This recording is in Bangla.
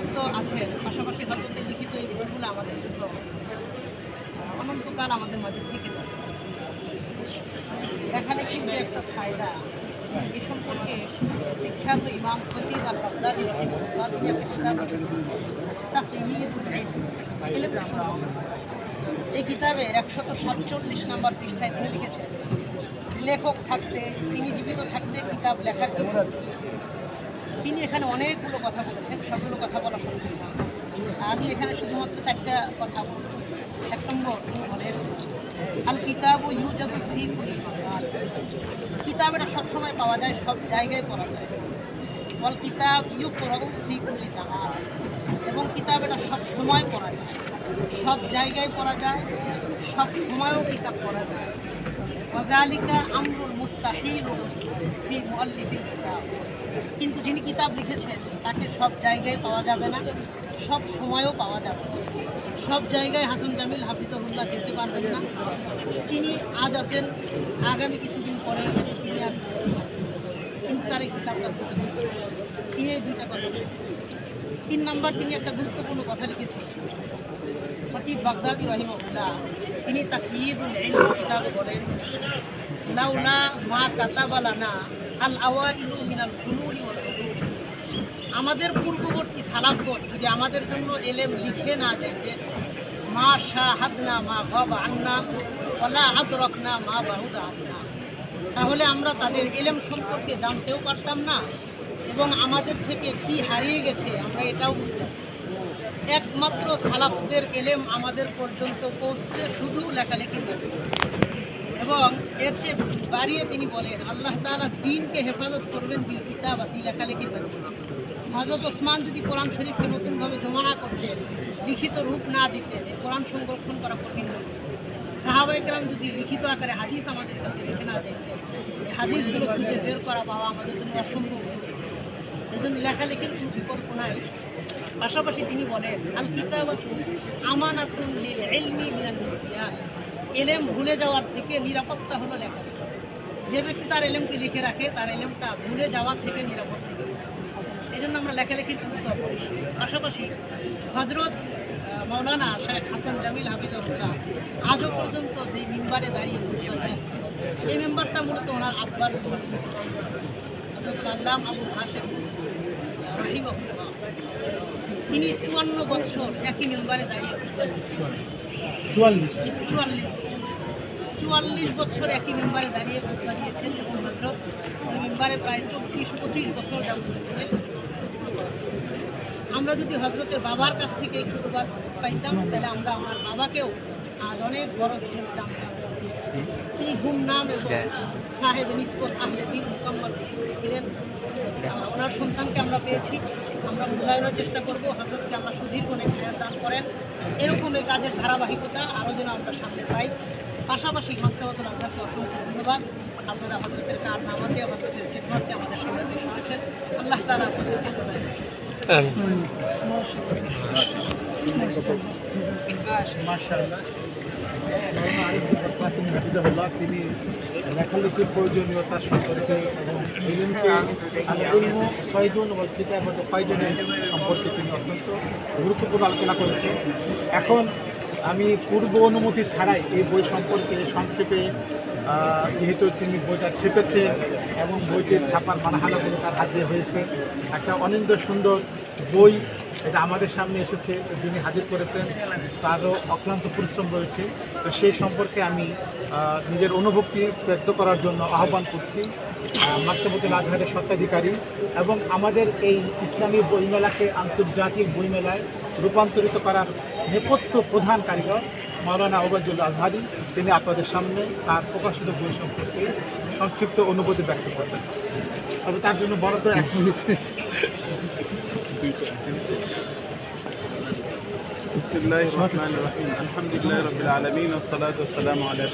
হজরত তো আছেন পাশাপাশি হজরতের লিখিত এই বইগুলো আমাদের জন্য অনন্তকাল আমাদের মাঝে থেকে যাবে। লেখালেখির যে একটা ফায়দা এ সম্পর্কে বিখ্যাত ইমাম খতিব আল বাগদাদি তিনি একটা কিতাব লিখেছেন। এই কিতাবের একশত সাতচল্লিশ নম্বর পৃষ্ঠায় তিনি লিখেছেন লেখক থাকতে তিনি জীবিত থাকতে কিতাব লেখার জন্য। তিনি এখানে অনেকগুলো কথা বলেছেন, সবগুলো কথা বলা সম্ভব আমি এখানে শুধুমাত্র চারটা কথা বলব। এক নম্বর, তিনি বলেন, আল কিতাব ও ইউজাদু। কিতাব এটা সবসময় পাওয়া যায়, সব জায়গায় পড়া যায়। ওয়াল কিতাব ইউ পড়াও ফি কুলি জামান এবং কিতাব এটা সব সময় পড়া যায়। সব জায়গায় পড়া যায় সব সময়ও কিতাব পড়া যায়। ওয়াজালিকা আমরুল মুস্তাহিল ফি মুআল্লিফিল কিতাব কিন্তু যিনি কিতাব লিখেছেন, তাকে সব জায়গায় পাওয়া যাবে না, সব সময়ও পাওয়া যাবে না। সব জায়গায় হাসান জামিল হাফিজুল্লাহ যেতে পারবেন না। তিনি আজ আছেন, আগামী কিছুদিন পরে তিনি আর কিন্তু তার এই কিতাবটা। তিনি এই দুইটা কথা তিন নম্বর তিনি একটা গুরুত্বপূর্ণ কথা লিখেছেন। খতিব বাগদাদি রহিমউল্লাহ তিনি তাকিয়ুল ইলম কিতাবে বলেন, লাউলা মা কাতাবালানা আল আওয়াইলু মিনাল ফুনুনি ওয়াল আমাদের পূর্ববর্তী সালাফগণ যদি আমাদের জন্য এলেম লিখে না যাইতেন মা শাহাদনা মা গব আন্না ওয়ালা আদরকনা মা বাহুদা আন্না। তাহলে আমরা তাদের এলেম সম্পর্কে জানতেও পারতাম না, এবং আমাদের থেকে কি হারিয়ে গেছে আমরা এটাও বুঝতে পারতাম একমাত্র সালাফদের এলেম আমাদের পর্যন্ত পৌঁছছে শুধু মাধ্যমে এবং এর চেয়ে বাড়িয়ে তিনি বলেন, আল্লাহ তাআলা দিনকে হেফাজত করবেন বিল কিতাব আর লেখালেখির মাধ্যমে। হজরত ওসমান যদি কোরআন শরীফকে নতুনভাবে জমা না করতেন, লিখিত রূপ না দিতেন, এই কোরআন সংরক্ষণ করা কঠিন হতো। সাহাবাইকরাম যদি লিখিত আকারে হাদিস আমাদের কাছে রেখে না যেতেন এই হাদিসগুলো খুঁজে বের করা পাওয়া আমাদের জন্য অসম্ভব হতো। এই জন্য লেখালেখির কোনো বিকল্প নাই। পাশাপাশি তিনি বলেন আল কিতাবাতু আমানাতুন লিল ইলমি মিনান নিসিয়ান এলেম ভুলে যাওয়ার থেকে নিরাপত্তা হলো লেখা যে ব্যক্তি তার এলেমকে লিখে রাখে, তার এলেমটা ভুলে যাওয়া থেকে নিরাপদ থেকে এই জন্য আমরা লেখালেখির গুরুত্ব পাশাপাশি হজরত মৌলানা শেখ হাসান জামিল হাফিজুল্লাহ আজও পর্যন্ত যে মেম্বারে দাঁড়িয়ে দেন, এই মেম্বারটা মূলত ওনার আব্বার সাল্লাম আবু হাসেম তিনি চুয়ান্ন বছর একই মেম্বারে দাঁড়িয়ে চুয়াল্লিশ। চুয়াল্লিশ চুয়াল্লিশ বছর একই মেম্বারে দাঁড়িয়ে খুতবা দিয়েছেন এবং হজরত মেম্বারে প্রায় চব্বিশ পঁচিশ বছর যাবত আমরা যদি হজরতের বাবার কাছ থেকে খুতবা পাইতাম তাহলে আমরা আমার বাবাকেও আজ অনেক বড় হিসেবে জানতাম। তিনি ঘুম নাম এবং সাহেব নিষ্পত আহলে দিন মোকাম্মল ছিলেন। সন্তানকে আমরা পেয়েছি আমরা মূল্যায়নের চেষ্টা করব হজরতকে আল্লাহ সুদীর্ঘ অনেক হায়াত দান করেন। এরকম এই কাজের ধারাবাহিকতা আরও যেন আমরা সামনে পাই। পাশাপাশি মাত্রাবতল আল্লাহকে অসংখ্য ধন্যবাদ। আপনারা হজরতের কাজ নামাকে হজরতের খেদমতকে আমাদের সামনে পেশ করেছেন। আল্লাহ তালা আপনাদেরকে জানাই মার্শাল্লাহ প্রয়োজনীয়তা সম্পর্কে এবং কয়জনের সম্পর্কে তিনি অত্যন্ত গুরুত্বপূর্ণ আলোচনা করেছেন এখন আমি পূর্ব অনুমতি ছাড়াই এই বই সম্পর্কে সংক্ষেপে যেহেতু তিনি বইটা ছেপেছে এবং বইটির ছাপার মানহানাগুলো তার হাত হয়েছে, একটা অনিন্দ সুন্দর বই এটা আমাদের সামনে এসেছে, যিনি হাজির করেছেন, তারও অক্লান্ত পরিশ্রম রয়েছে। তো সেই সম্পর্কে আমি নিজের অনুভূতি ব্যক্ত করার জন্য আহ্বান করছি। মাক্তবতুল আজহারের স্বত্বাধিকারী এবং আমাদের এই ইসলামী বইমেলাকে আন্তর্জাতিক বইমেলায় রূপান্তরিত করার নেপথ্য প্রধান কারিগর মাওলানা ওবায়দুল আজহারি। তিনি আপনাদের সামনে তার প্রকাশিত বই সম্পর্কে সংক্ষিপ্ত অনুভূতি ব্যক্ত করবেন। তবে তার জন্য বরাদ্দ এক মিনিট। بسم الله الرحمن الرحيم. الحمد لله رب العالمين والصلاة والسلام على